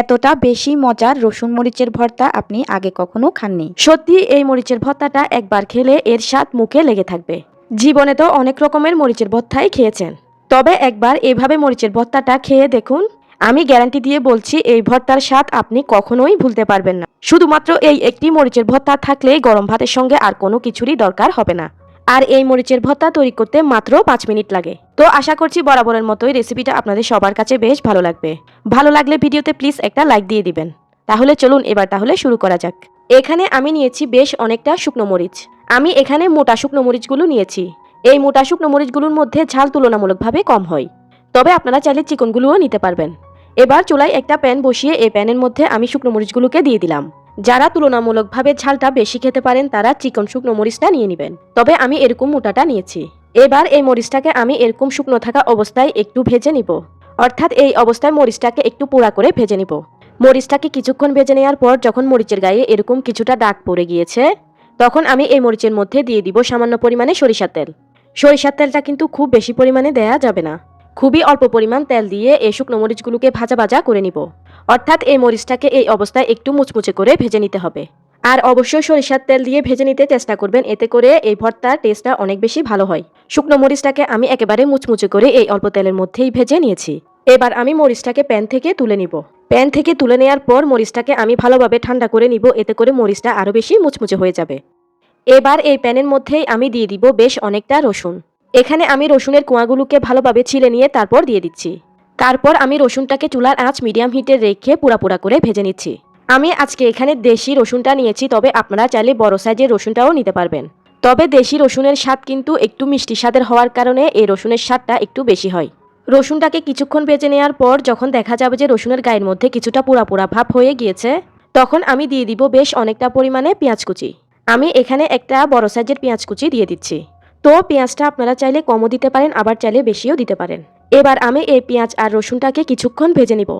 এতটা বেশি মজার রসুন মরিচের ভর্তা আপনি আগে কখনো খাননি। সত্যি, এই মরিচের ভর্তাটা একবার খেলে এর স্বাদ মুখে লেগে থাকবে। জীবনে তো অনেক রকমের মরিচের ভর্তাই খেয়েছেন। তবে একবার এভাবে মরিচের ভর্তাটা খেয়ে দেখুন। আমি গ্যারান্টি দিয়ে বলছি, এই ভর্তার স্বাদ আপনি কখনোই ভুলতে পারবেন না। শুধুমাত্র এই একটি মরিচের ভর্তা থাকলে গরম ভাতের সঙ্গে আর কোনো কিছুরই দরকার হবে না। আর এই মরিচের ভর্তা তৈরি করতে মাত্র পাঁচ মিনিট লাগে। তো আশা করছি বরাবরের মতোই রেসিপিটা আপনাদের সবার কাছে বেশ ভালো লাগবে। ভালো লাগলে ভিডিওতে প্লিজ একটা লাইক দিয়ে দিবেন। তাহলে চলুন এবার তাহলে শুরু করা যাক। এখানে আমি নিয়েছি বেশ অনেকটা শুকনো মরিচ। আমি এখানে মোটা শুকনো মরিচগুলো নিয়েছি। এই মোটা শুকনো মরিচগুলোর মধ্যে ঝাল তুলনামূলকভাবে কম হয়। তবে আপনারা চাইলে চিকনগুলোও নিতে পারবেন। এবার চুলায় একটা প্যান বসিয়ে এই প্যানের মধ্যে আমি শুকনো মরিচগুলোকে দিয়ে দিলাম। যারা তুলনামূলকভাবে ঝালটা বেশি খেতে পারেন, তারা চিকন শুকনো মরিচটা নিয়ে নেবেন। তবে আমি এরকম মোটাটা নিয়েছি। এবার এই মরিচটাকে আমি এরকম শুকনো থাকা অবস্থায় একটু ভেজে নিব। অর্থাৎ এই অবস্থায় মরিচটাকে একটু পোড়া করে ভেজে নিব। মরিচটাকে কিছুক্ষণ ভেজে নেওয়ার পর যখন মরিচের গায়ে এরকম কিছুটা দাগ পড়ে গিয়েছে, তখন আমি এই মরিচের মধ্যে দিয়ে দিব সামান্য পরিমাণে সরিষার তেল। সরিষার তেলটা কিন্তু খুব বেশি পরিমাণে দেয়া যাবে না। খুবই অল্প পরিমাণ তেল দিয়ে এই শুকনো মরিচগুলোকে ভাজা ভাজা করে নিব। অর্থাৎ এই মরিচটাকে এই অবস্থায় একটু মুচমুচে করে ভেজে নিতে হবে। আর অবশ্যই সরিষার তেল দিয়ে ভেজে নিতে চেষ্টা করবেন, এতে করে এই ভর্তার টেস্টটা অনেক বেশি ভালো হয়। শুকনো মরিচটাকে আমি একেবারে মুচমুচে করে এই অল্প তেলের মধ্যেই ভেজে নিয়েছি। এবার আমি মরিচটাকে প্যান থেকে তুলে নিব। প্যান থেকে তুলে নেওয়ার পর মরিচটাকে আমি ভালোভাবে ঠান্ডা করে নিব, এতে করে মরিচটা আরও বেশি মুচমুচে হয়ে যাবে। এবার এই প্যানের মধ্যেই আমি দিয়ে দিব বেশ অনেকটা রসুন। এখানে আমি রসুনের কোয়াগুলোকে ভালোভাবে ছিলে নিয়ে তারপর দিয়ে দিচ্ছি। তারপর আমি রসুনটাকে চুলার আঁচ মিডিয়াম হিটে রেখে পুরা করে ভেজে নিচ্ছি। আমি আজকে এখানে দেশি রসুনটা নিয়েছি, তবে আপনারা চাইলে বড় সাইজের রসুনটাও নিতে পারবেন। তবে দেশি রসুনের স্বাদ কিন্তু একটু মিষ্টি স্বাদের হওয়ার কারণে এই রসুনের স্বাদটা একটু বেশি হয়। রসুনটাকে কিছুক্ষণ ভেজে নেওয়ার পর যখন দেখা যাবে যে রসুনের গায়ের মধ্যে কিছুটা পোড়া পোড়া ভাব হয়ে গিয়েছে, তখন আমি দিয়ে দিব বেশ অনেকটা পরিমাণে পেঁয়াজ কুচি। আমি এখানে একটা বড় সাইজের পেঁয়াজ কুচি দিয়ে দিচ্ছি। তো পেঁয়াজটা আপনারা চাইলে কমও দিতে পারেন, আবার চাইলে বেশিও দিতে পারেন। এবার আমি এই পেঁয়াজ আর রসুনটাকে কিছুক্ষণ ভেজে নিব।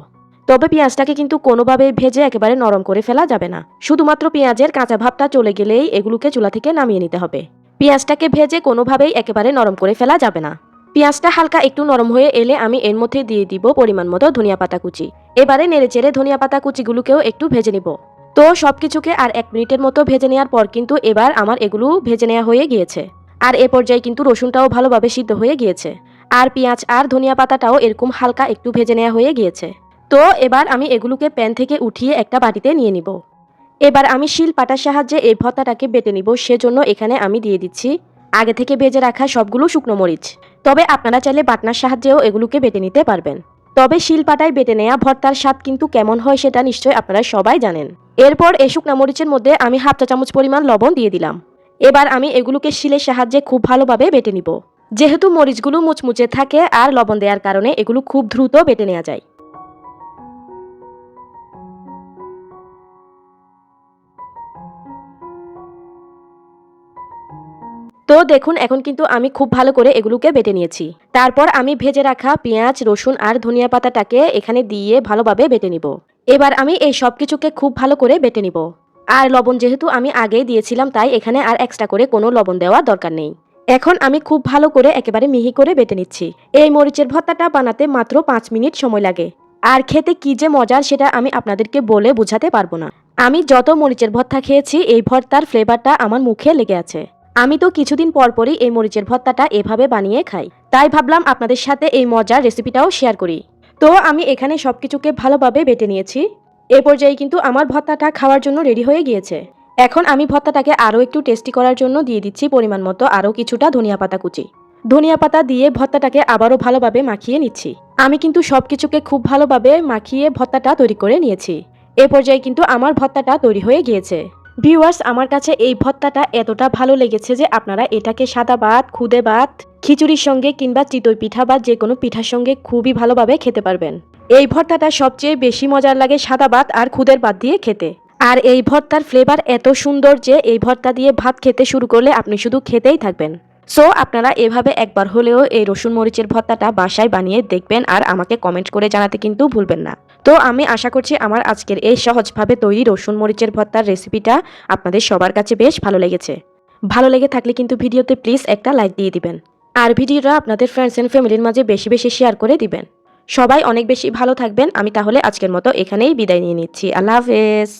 তবে পেঁয়াজটাকে কিন্তু কোনোভাবে ভেজে একেবারে নরম করে ফেলা যাবে না। শুধুমাত্র পেঁয়াজের কাঁচা ভাবটা চলে গেলেই এগুলোকে চুলা থেকে নামিয়ে নিতে হবে। পেঁয়াজটাকে ভেজে কোনোভাবেই একেবারে নরম করে ফেলা যাবে না। পেঁয়াজটা হালকা একটু নরম হয়ে এলে আমি এর মধ্যে দিয়ে দিব পরিমাণ মতো ধনিয়া পাতা কুচি। এবারে নেড়ে চেড়ে ধনিয়া পাতা কুচিগুলোকেও একটু ভেজে নিব। তো সবকিছুকে আর এক মিনিটের মতো ভেজে নেওয়ার পর কিন্তু এবার আমার এগুলো ভেজে নেওয়া হয়ে গিয়েছে। আর এ পর্যায়ে কিন্তু রসুনটাও ভালোভাবে সিদ্ধ হয়ে গিয়েছে। আর পেঁয়াজ আর ধনিয়া পাতাটাও এরকম হালকা একটু ভেজে নেওয়া হয়ে গিয়েছে। তো এবার আমি এগুলোকে প্যান থেকে উঠিয়ে একটা বাটিতে নিয়ে নিব। এবার আমি শিল পাটার সাহায্যে এই ভর্তাটাকে বেটে নিব, সেজন্য এখানে আমি দিয়ে দিচ্ছি আগে থেকে ভেজে রাখা সবগুলো শুকনো মরিচ। তবে আপনারা চাইলে বাটনার সাহায্যেও এগুলোকে বেটে নিতে পারবেন। তবে শিল পাটায় বেটে নেওয়া ভর্তার স্বাদ কিন্তু কেমন হয় সেটা নিশ্চয়ই আপনারা সবাই জানেন। এরপর এই শুকনা মরিচের মধ্যে আমি হাফ চা চামচ পরিমাণ লবণ দিয়ে দিলাম। এবার আমি এগুলোকে শিলের সাহায্যে খুব ভালোভাবে বেটে নিব। যেহেতু মরিচগুলো মুচমুচে থাকে আর লবণ দেওয়ার কারণে এগুলো খুব দ্রুত বেটে নেওয়া যায়। তো দেখুন, এখন কিন্তু আমি খুব ভালো করে এগুলোকে বেটে নিয়েছি। তারপর আমি ভেজে রাখা পেঁয়াজ, রসুন আর ধনিয়া পাতাটাকে এখানে দিয়ে ভালোভাবে বেটে নিব। এবার আমি এই সব কিছুকে খুব ভালো করে বেটে নিব। আর লবণ যেহেতু আমি আগেই দিয়েছিলাম, তাই এখানে আর এক্সট্রা করে কোনো লবণ দেওয়ার দরকার নেই। এখন আমি খুব ভালো করে একেবারে মিহি করে বেটে নিচ্ছি। এই মরিচের ভর্তাটা বানাতে মাত্র পাঁচ মিনিট সময় লাগে। আর খেতে কি যে মজার সেটা আমি আপনাদেরকে বলে বোঝাতে পারব না। আমি যত মরিচের ভর্তা খেয়েছি, এই ভর্তার ফ্লেভারটা আমার মুখে লেগে আছে। আমি তো কিছুদিন পর পরই এই মরিচের ভর্তাটা এভাবে বানিয়ে খাই। তাই ভাবলাম আপনাদের সাথে এই মজার রেসিপিটাও শেয়ার করি। তো আমি এখানে সবকিছুকে ভালোভাবে বেটে নিয়েছি। এ পর্যায়ে কিন্তু আমার ভর্তাটা খাওয়ার জন্য রেডি হয়ে গিয়েছে। এখন আমি ভর্তাটাকে আরও একটু টেস্টি করার জন্য দিয়ে দিচ্ছি পরিমাণ মতো আরও কিছুটা ধনিয়া পাতা কুচি। ধনিয়া পাতা দিয়ে ভর্তাটাকে আবারও ভালোভাবে মাখিয়ে নিচ্ছি। আমি কিন্তু সব কিছুকে খুব ভালোভাবে মাখিয়ে ভর্তাটা তৈরি করে নিয়েছি। এ পর্যায়ে কিন্তু আমার ভর্তাটা তৈরি হয়ে গিয়েছে। ভিউয়ার্স, আমার কাছে এই ভর্তাটা এতটা ভালো লেগেছে যে আপনারা এটাকে সাদা ভাত, খুদে ভাত খিচুড়ির সঙ্গে কিংবা চিতই পিঠা বা যে কোনো পিঠার সঙ্গে খুবই ভালোভাবে খেতে পারবেন। এই ভর্তাটা সবচেয়ে বেশি মজার লাগে সাদা ভাত আর খুদের ভাত দিয়ে খেতে। আর এই ভর্তার ফ্লেভার এত সুন্দর যে এই ভর্তা দিয়ে ভাত খেতে শুরু করলে আপনি শুধু খেতেই থাকবেন। সো আপনারা এভাবে একবার হলেও এই রসুন মরিচের ভর্তাটা বাসায় বানিয়ে দেখবেন আর আমাকে কমেন্ট করে জানাতে কিন্তু ভুলবেন না। তো আমি আশা করছি আমার আজকের এই সহজভাবে তৈরি রসুন মরিচের ভর্তার রেসিপিটা আপনাদের সবার কাছে বেশ ভালো লেগেছে। ভালো লেগে থাকলে কিন্তু ভিডিওতে প্লিজ একটা লাইক দিয়ে দিবেন। আর ভিডিওটা আপনাদের ফ্রেন্ডস অ্যান্ড ফ্যামিলির মাঝে বেশি বেশি শেয়ার করে দিবেন। সবাই অনেক বেশি ভালো থাকবেন। আমি তাহলে আজকের মতো এখানেই বিদায় নিয়ে নিচ্ছি। আল্লাহ হাফেজ।